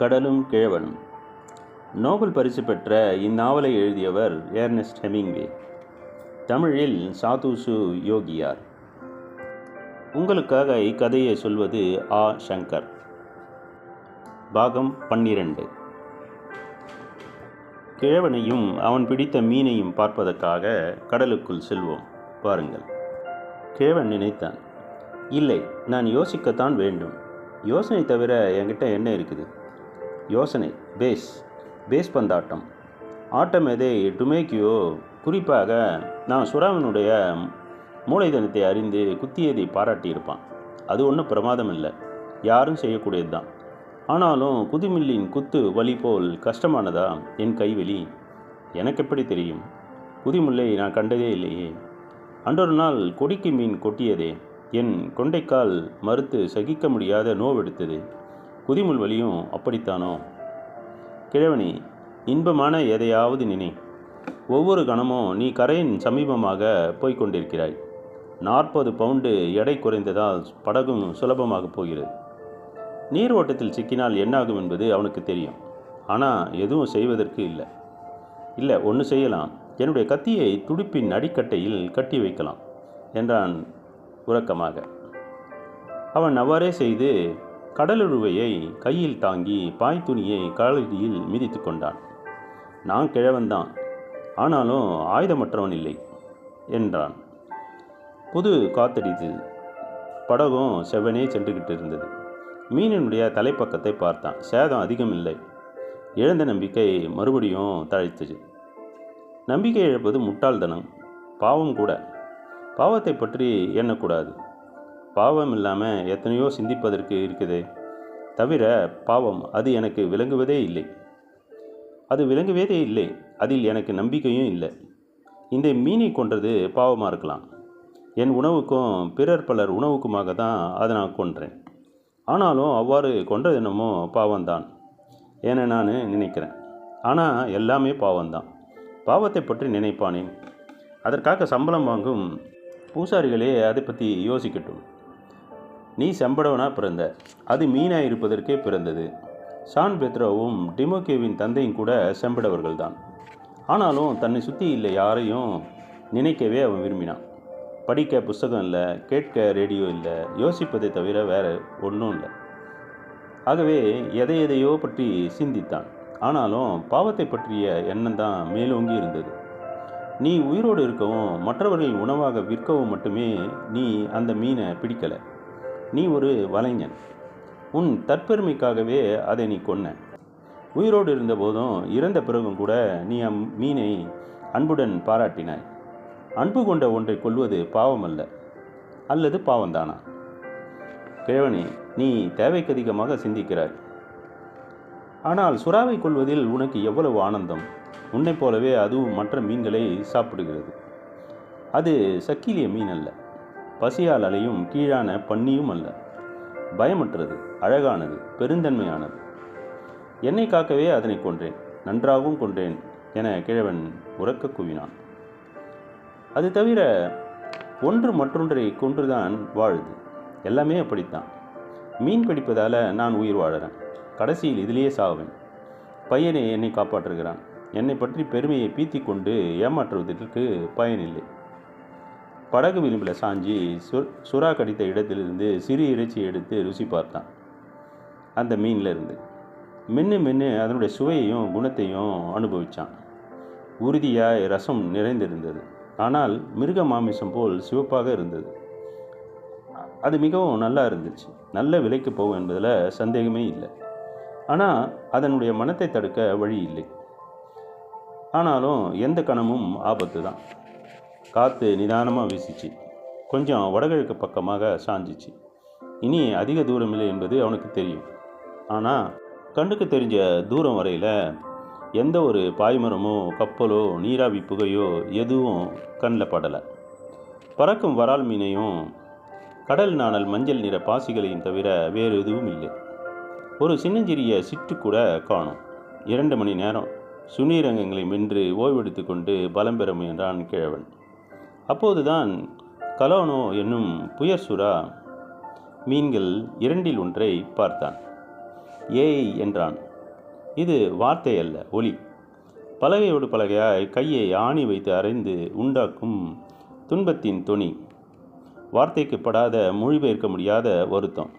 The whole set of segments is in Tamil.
கடலும் கிழவனும். நோபல் பரிசு பெற்ற இந்நாவலை எழுதியவர் ஏர்னஸ்ட் ஹெமிங்வே. தமிழில் சாதுசு யோகியார். உங்களுக்காக இக்கதையை சொல்வது ஆ. சங்கர். பாகம் பன்னிரண்டு. கிழவனையும் அவன் பிடித்த மீனையும் பார்ப்பதற்காக கடலுக்குள் செல்வோம். பாருங்கள். கிழவன் நினைத்தான் இல்லை நான் யோசிக்கத்தான் வேண்டும். யோசனை தவிர என்கிட்ட என்ன இருக்குது? யோசனை பேஸ் பேஸ் பந்தாட்டம். ஆட்டம் எதை டுமேக்கியோ குறிப்பாக நான் சுறாவினுடைய மூளைதனத்தை அறிந்து குத்தியதை பாராட்டியிருப்பான். அது ஒன்றும் பிரமாதம் இல்லை யாரும் செய்யக்கூடியது தான் ஆனாலும் குதிமில்லின் குத்து வலி போல் கஷ்டமானதா என் கைவலி எனக்கு எப்படி தெரியும்? குதிமுல்லை நான் கண்டதே இல்லையே. அன்றொரு நாள் கொடிக்கு மீன் கொட்டியதே என் கொண்டைக்கால் மறுத்து சகிக்க முடியாத நோவெடுத்தது. குதிமுள் வலியும் அப்படித்தானோ? கிழவனி இன்பமான எதையாவது நினை. ஒவ்வொரு கணமும் நீ கரையின் சமீபமாக போய்க் கொண்டிருக்கிறாய் நாற்பது பவுண்டு எடை குறைந்ததால் படகும் சுலபமாக போகிறது. நீர் ஓட்டத்தில் சிக்கினால் என்னாகும் என்பது அவனுக்கு தெரியும். ஆனால் எதுவும் செய்வதற்கு இல்லை. இல்லை ஒன்று செய்யலாம். என்னுடைய கத்தியை துடுப்பின் அடிக்கட்டையில் கட்டி வைக்கலாம் என்றான் உறக்கமாக. அவன் அவ்வாறே செய்து கடலுழுவையை கையில் தாங்கி பாய்த்துணியை காலடியில் மிதித்து கொண்டான். நான் கிழவன்தான் ஆனாலும் ஆயுதமற்றவன் இல்லை என்றான். புது காத்தடித்தது. படகும் செவ்வனே சென்றுகிட்டு இருந்தது. மீனினுடைய தலைப்பக்கத்தை பார்த்தான். சேதம் அதிகம் இல்லை இழந்த நம்பிக்கை மறுபடியும் தழைத்தது. நம்பிக்கை இழப்பது முட்டாள்தனம் பாவம் கூட. பாவத்தை பற்றி எண்ணக்கூடாது. பாவம் இல்லாமல் எத்தனையோ சிந்திப்பதற்கு இருக்குது. தவிர பாவம் அது எனக்கு விளங்குவதே இல்லை. அது விளங்குவதே இல்லை. அதில் எனக்கு நம்பிக்கையும் இல்லை. இந்த மீனை கொன்றது பாவமாக இருக்கலாம். என் உணவுக்கும் பிறர் பலர் உணவுக்குமாக தான் அதை நான் கொன்றேன். ஆனாலும் அவ்வாறு கொன்றது என்னமோ பாவம்தான் என நான் நினைக்கிறேன். ஆனால் எல்லாமே பாவம்தான். பாவத்தை பற்றி நினைப்பானேன். அதற்காக சம்பளம் வாங்கும் பூசாரிகளே அதை பற்றி யோசிக்கட்டும். நீ செம்படவனாக பிறந்த. அது மீனாக இருப்பதற்கே பிறந்தது. சான் பெத்ரோவும் டிமோகேவின் தந்தையும் கூட செம்படவர்கள் தான் ஆனாலும் தன்னை சுற்றி இல்லை யாரையும் நினைக்கவே அவன் விரும்பினான். படிக்க புஸ்தகம் இல்லை கேட்க ரேடியோ இல்லை யோசிப்பதை தவிர வேறு ஒன்றும் இல்லை. ஆகவே எதை எதையோ பற்றி சிந்தித்தான். ஆனாலும் பாவத்தை பற்றிய எண்ணம் தான் மேலோங்கி இருந்தது. நீ உயிரோடு இருக்கவும் மற்றவர்கள் உணவாக விற்கவும் மட்டுமே நீ அந்த மீனை பிடிக்கலை. நீ ஒரு வலைஞன். உன் தற்பெருமைக்காகவே அதை நீ கொன்ன. உயிரோடு இருந்தபோதும் இறந்த பிறகும் கூட நீ அம் மீனை அன்புடன் பாராட்டினாய். அன்பு கொண்ட ஒன்றை கொள்வது பாவம் அல்ல அல்லது பாவம்தானா? கிழவனே நீ தேவைக்கு அதிகமாக சிந்திக்கிறாய். ஆனால் சுறாவை கொள்வதில் உனக்கு எவ்வளவு ஆனந்தம்? உன்னைப் போலவே அதுவும் மற்ற மீன்களை சாப்பிடுகிறது. அது சக்கிலிய மீன் அல்ல. பசியால் அலையும் கீழான பன்னியும் அல்ல. பயமற்றது அழகானது பெருந்தன்மையானது. என்னை காக்கவே அதனை கொன்றேன் நன்றாகவும் கொன்றேன் என கிழவன் உறக்க கூவினான். அது தவிர ஒன்று மற்றொன்றை கொன்றுதான் வாழுது. எல்லாமே அப்படித்தான். மீன் பிடிப்பதால் நான் உயிர் வாழறேன். கடைசியில் இதிலேயே சாவேன். பையனை என்னை காப்பாற்றுகிறான். என்னை பற்றி பெருமையை பீத்தி கொண்டு ஏமாற்றுவதற்கு பயனில்லை. படகு விளிம்பில் சாஞ்சி சு சுறா கடித்த இடத்திலிருந்து சிறு இறைச்சி எடுத்து ருசி பார்த்தான். அந்த மீனில் இருந்து. மென்று மென்று அதனுடைய சுவையையும் குணத்தையும் அனுபவித்தான் உறுதியாய் ரசம் நிறைந்திருந்தது. ஆனால் மிருக மாமிசம் போல் சிவப்பாக இருந்தது. அது மிகவும் நல்லா இருந்துச்சு. நல்ல விலைக்கு போகும் என்பதில் சந்தேகமே இல்லை. ஆனால் அதனுடைய மனத்தை தடுக்க வழி இல்லை. ஆனாலும் எந்த கணமும் ஆபத்து தான் காற்று நிதானமாக வீசிச்சு. கொஞ்சம் வடகிழக்கு பக்கமாக சாஞ்சிச்சு. இனி அதிக தூரம் இல்லை என்பது அவனுக்கு தெரியும். ஆனால் கண்ணுக்கு தெரிஞ்ச தூரம் வரையில் எந்த ஒரு பாய்மரமோ கப்பலோ நீராவி புகையோ எதுவும் கண்ணில் படலை. பறக்கும் வரால் மீனையும் கடல் நாணல் மஞ்சள் நிற பாசிகளையும் தவிர வேறு எதுவும் இல்லை. ஒரு சின்னஞ்சிறிய சிட்டு கூட காணும். இரண்டு மணி நேரம். சுனீரங்கங்களை வென்று ஓய்வெடுத்து கொண்டு பலம் பெற முயன்றான் கிழவன். அப்போதுதான் கலோனோ என்னும் புயர் சுறா மீன்கள் இரண்டில் ஒன்றை பார்த்தான். ஏய் என்றான். இது வார்த்தை அல்ல ஒலி. பலகையோடு பலகையாய் கையை ஆணி வைத்து அரைந்து உண்டாக்கும் துன்பத்தின் தொனி. வார்த்தைக்கு படாத மொழிபெயர்க்க முடியாத வருத்தம்.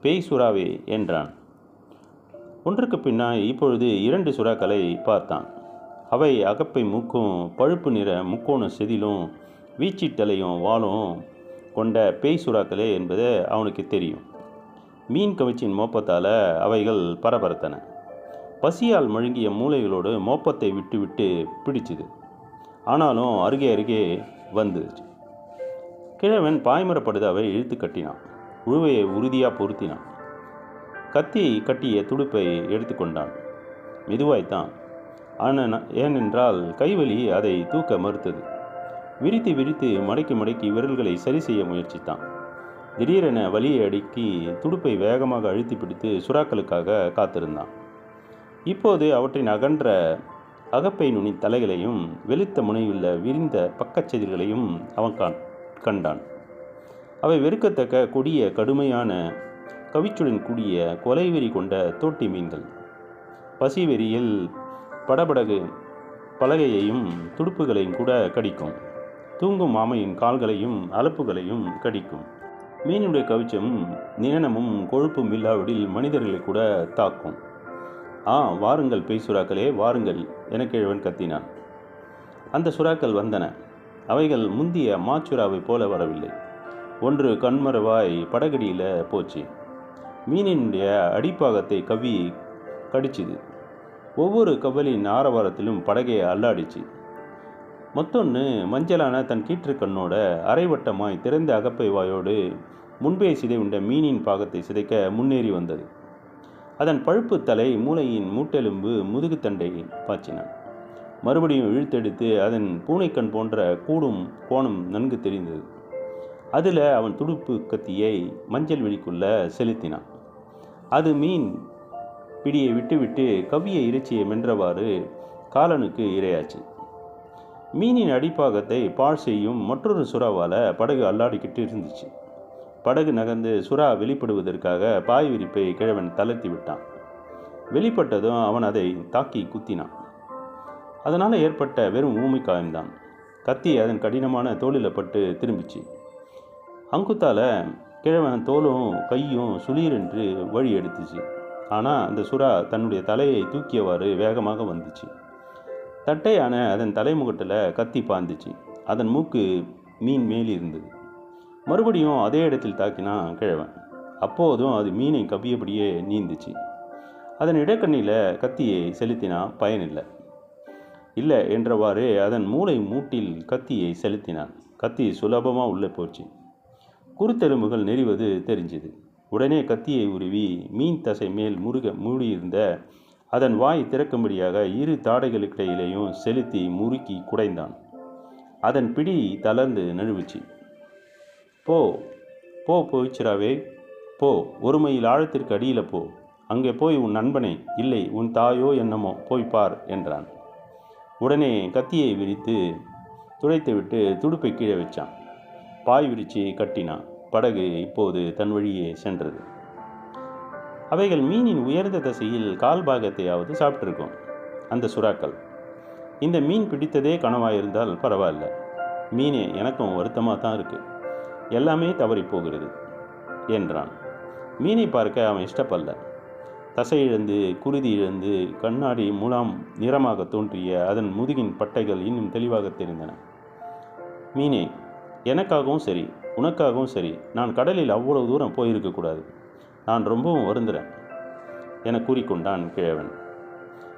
பேய் சுறாவே என்றான். ஒன்றுக்கு பின்னால் இப்பொழுது இரண்டு சுறாக்களை பார்த்தான். அவை அகப்பை மூக்கும் பழுப்பு நிற முக்கோண செதிலும் வீச்சிட்டலையும் வாளும் கொண்ட பேய் சுறாக்களே என்பது அவனுக்கு தெரியும். மீன் கவிச்சின் மோப்பத்தால் அவைகள் பரபரத்தன. பசியால் மழுங்கிய மூளைகளோடு மோப்பத்தை விட்டு விட்டு பிடிச்சுது. ஆனாலும் அருகே அருகே வந்துச்சு கிழவன் பாய்மரப்படுதாவை இழுத்து கட்டினான். உழுவையை உறுதியாக பொருத்தினான். கத்தி கட்டிய துடுப்பை எடுத்துக்கொண்டான். மெதுவாய்த்தான் ஆனால் ஏனென்றால் கைவலி அதை தூக்க மறுத்தது. விரித்து விரித்து மடக்கி மடக்கி விரல்களை சரி செய்ய முயற்சித்தான். திடீரென வலியை அடுக்கி துடுப்பை வேகமாக அழுத்தி பிடித்து சுறாக்களுக்காக காத்திருந்தான். இப்போது அவற்றின் அகன்ற அகப்பை நுனி தலைகளையும் வெளுத்த முனையுள்ள விரிந்த பக்கச்செதிர்களையும் அவன் காண் கண்டான். அவை வெறுக்கத்தக்க கொடிய கடுமையான கவிச்சுடன் கூடிய கொலைவெறி கொண்ட தோட்டி மீன்கள். பசிவெறியில் படபடகு பலகையையும் துடுப்புகளையும் கூட கடிக்கும். தூங்கும் மாமையின் கால்களையும் அலப்புகளையும் கடிக்கும். மீனுடைய கவிச்சம் நினனமும் கொழுப்பும் இல்லாவிடில் மனிதர்களை கூட தாக்கும். ஆ வாருங்கள் பேய் சுறாக்களே வாருங்கள் என கிழவன் கத்தினான். அந்த சுறாக்கள் வந்தன. அவைகள் முந்திய மாச்சுறாவைப் போல வரவில்லை. ஒன்று கண்மரவாய் படகடியில் போச்சு. மீனினுடைய அடிப்பாகத்தை கவ்வி கடிச்சுது. ஒவ்வொரு கவலின் ஆரவாரத்திலும் படகையை அல்லாடிச்சு. மொத்தொன்று மஞ்சளான தன் கீற்று கண்ணோட அரைவட்டமாய் திறந்த அகப்பை வாயோடு முன்பே சிதைவுண்ட மீனின் பாகத்தை சிதைக்க முன்னேறி வந்தது. அதன் பழுப்பு தலை மூளையின் மூட்டெலும்பு முதுகுத்தண்டை பாய்ச்சினான் மறுபடியும் இழுத்தெடுத்து அதன் பூனைக்கண் போன்ற கூடும் கோணம் நன்கு தெரிந்தது. அதில் அவன் துடுப்பு கத்தியை மஞ்சள் வெளிக்குள்ள செலுத்தினான். அது மீன் பிடியை விட்டுவிட்டு கவ்விய இறைச்சியை மென்றவாறு காலனுக்கு இரையாச்சு. மீனின் அடிப்பாகத்தை பாழ் செய்யும் மற்றொரு சுறாவால் படகு அல்லாடிக்கிட்டு இருந்துச்சு. படகு நகர்ந்து சுறா வெளிப்படுவதற்காக பாய் விரிப்பை கிழவன் தளர்த்தி விட்டான். வெளிப்பட்டதும் அவன் அதை தாக்கி குத்தினான். அதனால் ஏற்பட்ட வெறும் ஊமை காயம்தான். கத்தி அதன் கடினமான தோளில் பட்டு திரும்பிச்சு. அங்குத்தால் கிழவன் தோலும் கையும் சுளீரென்று வழி எடுத்துச்சு. ஆனால் அந்த சுறா தன்னுடைய தலையை தூக்கியவாறு வேகமாக வந்துச்சு. தட்டையான அதன் தலைமுகட்டில் கத்தி பாந்துச்சு அதன் மூக்கு மீன் மேல் இருந்தது. மறுபடியும் அதே இடத்தில் தாக்கினான் கிழவன். அப்போதும் அது மீனை கவியபடியே நீந்துச்சு. அதன் இடக்கண்ணில் கத்தியை செலுத்தினா பயனில்லை. இல்லை என்றவாறு அதன் மூளை மூட்டில் கத்தியை செலுத்தினான். கத்தி சுலபமாக உள்ளே போச்சு. குருத்தெலும்புகள் நெறிவது தெரிஞ்சுது. உடனே கத்தியை உருவி மீன் தசை மேல் முருக மூடியிருந்த அதன் வாய் திறக்கும்படியாக இரு தாடைகளுக்கிடையிலேயும் செலுத்தி முறுக்கி குடைந்தான். அதன் பிடி தளர்ந்து நழுவுச்சு. போ போ போயிச்சிராவே போ ஒரு மைல் ஆழத்திற்கு அடியில் போ. அங்கே போய் உன் நண்பனை இல்லை உன் தாயோ என்னமோ போய் பார் என்றான். உடனே கத்தியை விரித்து துடைத்துவிட்டு துடுப்பை கீழே வச்சான். பாய் விரிச்சு கட்டினான். படகு இப்போது தன் வழியே சென்றது. அவைகள் மீனின் உயர்ந்த தசையில் கால் பாகத்தையாவது சாப்பிட்ருக்கும் அந்த சுறாக்கள் இந்த மீன் பிடித்ததே கனவாயிருந்தால் பரவாயில்ல. மீனே எனக்கும் வருத்தமாக தான் இருக்குது எல்லாமே தவறி போகிறது என்றான். மீனை பார்க்க அவன் இஷ்டப்பல்ல தசை இழந்து குருதி இழந்து கண்ணாடி முலாம் நிறமாக தோன்றிய அதன் முதுகின் பட்டைகள் இன்னும் தெளிவாக தெரிந்தன. மீனே எனக்காகவும் சரி. உனக்காகவும் சரி நான் கடலில் அவ்வளவு தூரம் போயிருக்கக்கூடாது. நான் ரொம்பவும் வருந்துறேன் என கூறிக்கொண்டான் கிழவன்.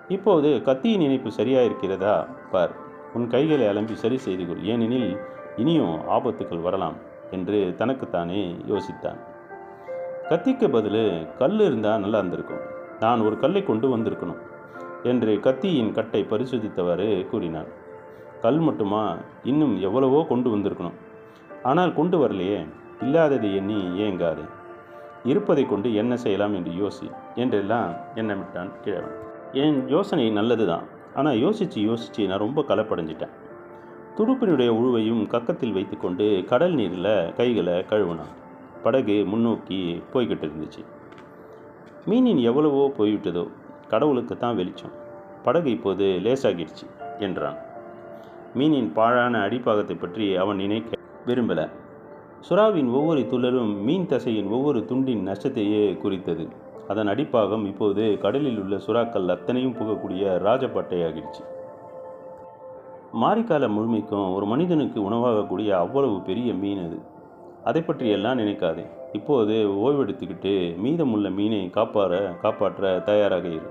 இப்போது கத்தியின் இணைப்பு சரியாக இருக்கிறதா பார் உன் கைகளை அலம்பி சரி செய்து கொள். ஏனெனில் இனியும் ஆபத்துக்கள் வரலாம் என்று தனக்குத்தானே யோசித்தான். கத்திக்கு பதில் கல் இருந்தால் நல்லா இருந்திருக்கும். நான் ஒரு கல்லை கொண்டு வந்திருக்கணும் என்று கத்தியின் கட்டை பரிசோதித்தவாறு கூறினான். கல் மட்டுமா? இன்னும் எவ்வளவோ கொண்டு வந்திருக்கணும். ஆனால் கொண்டு வரலையே. இல்லாததை எண்ணி ஏங்காது. இருப்பதை கொண்டு என்ன செய்யலாம் என்று யோசி. என்றெல்லாம் எண்ணமிட்டான் கிழவன். என் யோசனை நல்லது தான் ஆனால் யோசித்து யோசித்து நான் ரொம்ப கலப்படைஞ்சிட்டேன். துடுப்பினுடைய உழுவையும் கக்கத்தில் வைத்துக்கொண்டு கடல் நீரில் கைகளை கழுவினான். படகு முன்னோக்கி போய்கிட்டு இருந்துச்சு. மீனின் எவ்வளவோ போய்விட்டதோ கடவுளுக்கு தான் வெளிச்சம். படகு இப்போது லேசாகிடுச்சு என்றான். மீனின் பாழான அடிப்பாகத்தை பற்றி அவன் நினைக்க விரும்பல. சுறாவின் ஒவ்வொரு துள்ளலும் மீன் தசையின் ஒவ்வொரு துண்டின் நஷ்டத்தையே குறித்தது. அதன் அடிப்பாகம் இப்போது கடலில் உள்ள சுறாக்கள் அத்தனையும் புகக்கூடிய ராஜப்பட்டையாகிடுச்சு. மாரிக்கால முழுமைக்கும் ஒரு மனிதனுக்கு உணவாகக்கூடிய அவ்வளவு பெரிய மீன் அது. அதை பற்றியெல்லாம் நினைக்காதே. இப்போது ஓய்வெடுத்துக்கிட்டு மீதமுள்ள மீனை காப்பாற காப்பாற்ற தயாராக இரு.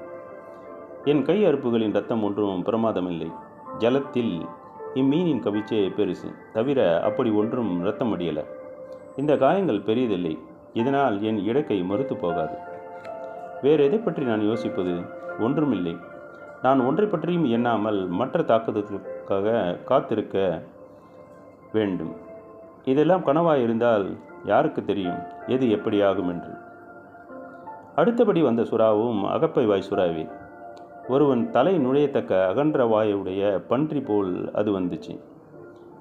என் கை அறுப்புகளின் ரத்தம் ஒன்றும் பிரமாதமில்லை. ஜலத்தில் இம்மீனின் கவிச்சே பெருசு. தவிர அப்படி ஒன்றும் ரத்தம் அடியலை. இந்த காயங்கள் பெரியதில்லை. இதனால் என் இடக்கை மறுத்து போகாது. வேறு எதை பற்றி நான் யோசிப்பது? ஒன்றுமில்லை. நான் ஒன்றை பற்றியும் எண்ணாமல் மற்ற தாக்குதலுக்காக காத்திருக்க வேண்டும். இதெல்லாம் கனவாக இருந்தால் யாருக்கு தெரியும்? எது எப்படி ஆகும் என்று அடுத்தபடி வந்த சுறாவும் அகப்பை வாய் சுறாவே. ஒருவன் தலை நுழையத்தக்க அகன்ற வாயுடைய பன்றி போல் அது வந்துச்சு.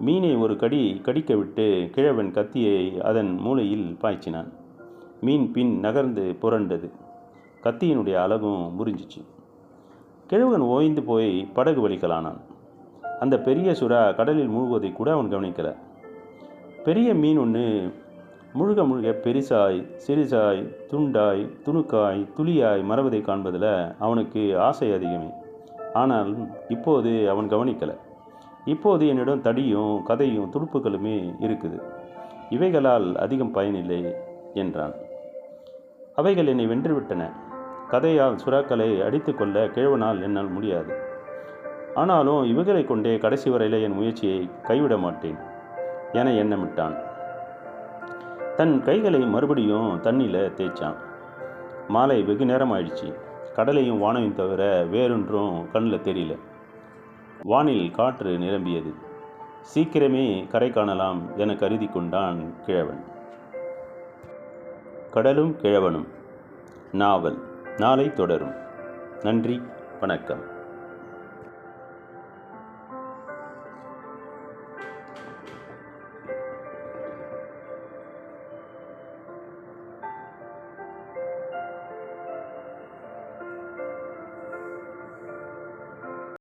மீனை ஒரு கடி கடிக்க விட்டு கிழவன் கத்தியை அதன் மூலையில் பாய்ச்சினான். மீன் பின் நகர்ந்து புரண்டது. கத்தியினுடைய அழகும் முறிஞ்சிச்சு. கிழவன் ஓய்ந்து போய் படகு வலிக்கலானான். அந்த பெரிய சுறா கடலில் மூழ்குவதை கூட அவன் கவனிக்கல. பெரிய மீன் ஒன்று முழுக முழுக பெரிசாய் சிறிசாய் துண்டாய் துணுக்காய் துளியாய் மறவதை காண்பதில் அவனுக்கு ஆசை அதிகமே. ஆனால் இப்போது அவன் கவனிக்கலை. இப்போது என்னிடம் தடியும் கதையும் துடுப்புகளுமே இருக்குது. இவைகளால் அதிகம் பயனில்லை என்றான். அவைகள் என்னை வென்றுவிட்டன. கதையால் சுறாக்களை அடித்து கொள்ள கிழவனால் என்னால் முடியாது. ஆனாலும் இவைகளை கொண்டே கடைசி வரையில் என் முயற்சியை கைவிட மாட்டேன் என எண்ணமிட்டான். தன் கைகளை மறுபடியும் தண்ணியில் தேய்ச்சான். மாலை வெகு நேரம் ஆயிடுச்சு கடலையும் வானையும் தவிர வேறொன்றும் கண்ணில் தெரியல. வானில் காற்று நிரம்பியது. சீக்கிரமே கரை காணலாம் என கருதி கொண்டான் கிழவன். கடலும் கிழவனும். நாவல். நாளை தொடரும். நன்றி. வணக்கம்.